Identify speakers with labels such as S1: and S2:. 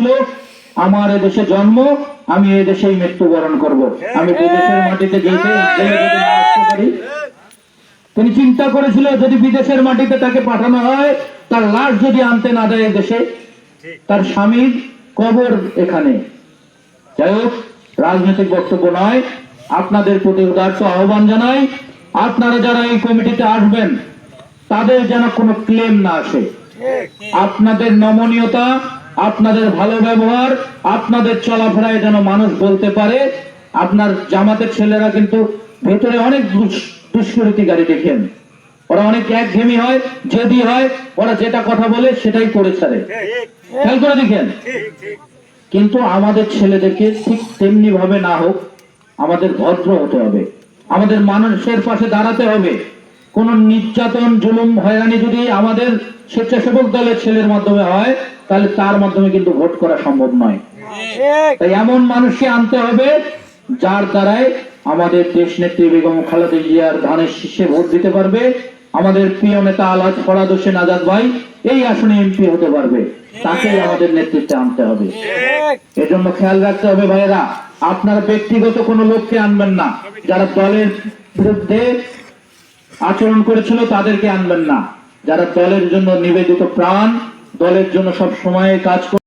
S1: বলেছিল আমার এদেশে জন্ম, আমি এদেশেই মৃত্যুবরণ করব। আমি বিদেশের মাটিতে যেতে তিনি চিন্তা করেছিল, যদি বিদেশের মাটিতে তাকে পাঠানো হয়, তার লাশ যদি আনতে না দেয় দেশে, তার স্বামীর কবর এখানে। যাই হোক, রাজনৈতিক বক্তব্য নয়, আপনাদের প্রতি উদার্ত আহ্বান জানাই, আপনারা যারা এই কমিটিতে আসবেন, তাদের যেন কোনো ক্লেম না আসে। আপনাদের নমনীয়তা আপনাদের ভালো ব্যবহার, আপনাদের চলাফেরায় যেন মানুষ বলতে পারে, আপনার জামাতের ছেলেরা কিন্তু ভেতরে অনেক দুষ- দুষ্কৃতিকারী দেখেন। ওরা অনেক একঘেমি হয়, জেদি হয়, ওরা যেটা কথা বলে সেটাই করে ছাড়ে। খেয়াল করে দেখেন। কিন্তু আমাদের ছেলেদেরকে ঠিক তেমনি ভাবে না হোক, আমাদের ভদ্র হতে হবে। আমাদের মানুষের পাশে দাঁড়াতে হবে। কোন নির্যাতন জুলুম হয়রানি যদি আমাদের স্বেচ্ছাসেবক দলের ছেলের মাধ্যমে হয় তাহলে তার মাধ্যমে কিন্তু ভোট করা সম্ভব নয়। তাই এমন মানুষকে আনতে হবে যার দ্বারাই আমাদের দেশ নেত্রী বেগম খালেদা জিয়ার ধানের শীর্ষে ভোট দিতে পারবে আমাদের প্রিয় নেতা আলাজ ফরাদ হোসেন আজাদ ভাই এই আসনে এমপি হতে পারবে। তাকেই আমাদের নেতৃত্বে আনতে হবে। এজন্য খেয়াল রাখতে হবে ভাইয়েরা আপনারা ব্যক্তিগত কোনো লোককে আনবেন না। যারা দলের বিরুদ্ধে আচরণ করেছিল তাদেরকে আনবেন না। যারা দলের জন্য নিবেদিত প্রাণ, দলের জন্য সব সময় কাজ করে